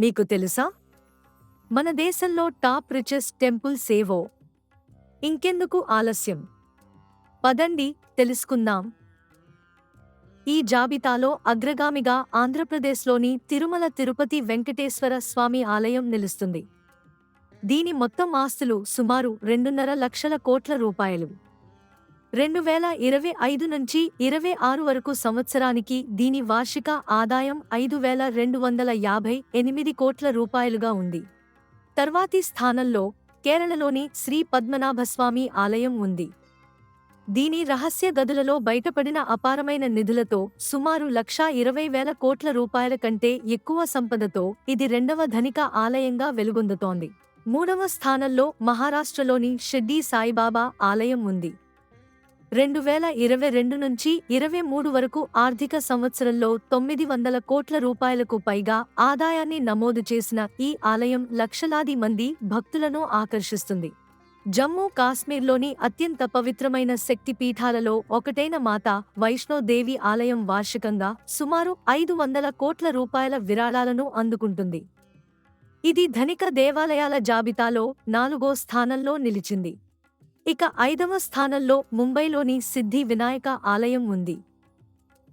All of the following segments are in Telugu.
మీకు తెలుసా? మన దేశంలో టాప్ రిచెస్ట్ టెంపుల్ సేవో. ఇంకెందుకు ఆలస్యం? పదండి తెలుసుకుందాం. ఈ జాబితాలో అగ్రగామిగా ఆంధ్రప్రదేశ్లోని తిరుమల తిరుపతి వెంకటేశ్వర స్వామి ఆలయం నిలుస్తుంది. దీని మొత్తం ఆస్తులు సుమారు రెండున్నర లక్షల కోట్ల రూపాయలు. రెండు వేల ఇరవై ఐదు నుంచి ఇరవై ఆరు వరకు సంవత్సరానికి దీని వార్షిక ఆదాయం ఐదు వేల రెండు వందల యాభై ఎనిమిది కోట్ల రూపాయలుగా ఉంది. తర్వాతి స్థానంలో కేరళలోని శ్రీ పద్మనాభస్వామి ఆలయం ఉంది. దీని రహస్య గదులలో బయటపడిన అపారమైన నిధులతో సుమారు లక్షా ఇరవై వేల కోట్ల రూపాయల కంటే ఎక్కువ సంపదతో ఇది రెండవ ధనిక ఆలయంగా వెలుగొందుతోంది. మూడవ స్థానంలో మహారాష్ట్రలోని షిర్డీ సాయిబాబా ఆలయం ఉంది. రెండు వేల ఇరవై రెండు నుంచి ఇరవై మూడు వరకు ఆర్థిక సంవత్సరంలో తొమ్మిది వందల కోట్ల రూపాయలకు పైగా ఆదాయాన్ని నమోదు చేసిన ఈ ఆలయం లక్షలాది మంది భక్తులను ఆకర్షిస్తుంది. జమ్మూ కాశ్మీర్లోని అత్యంత పవిత్రమైన శక్తి పీఠాలలో ఒకటైన మాత వైష్ణోదేవి ఆలయం వార్షికంగా సుమారు ఐదు వందల కోట్ల రూపాయల విరాళాలను అందుకుంటుంది. ఇది ధనిక దేవాలయాల జాబితాలో నాలుగో స్థానంలో నిలిచింది. ఇక ఐదవ స్థానంలో ముంబైలోని సిద్ధి వినాయక ఆలయం ఉంది.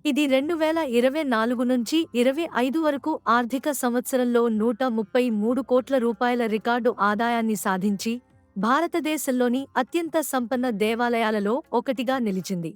ఇది రెండు వేల ఇరవై నాలుగు నుంచి ఇరవై ఐదు వరకు ఆర్థిక సంవత్సరంలో నూట ముప్పై మూడు కోట్ల రూపాయల రికార్డు ఆదాయాన్ని సాధించి భారతదేశంలోని అత్యంత సంపన్న దేవాలయాలలో ఒకటిగా నిలిచింది.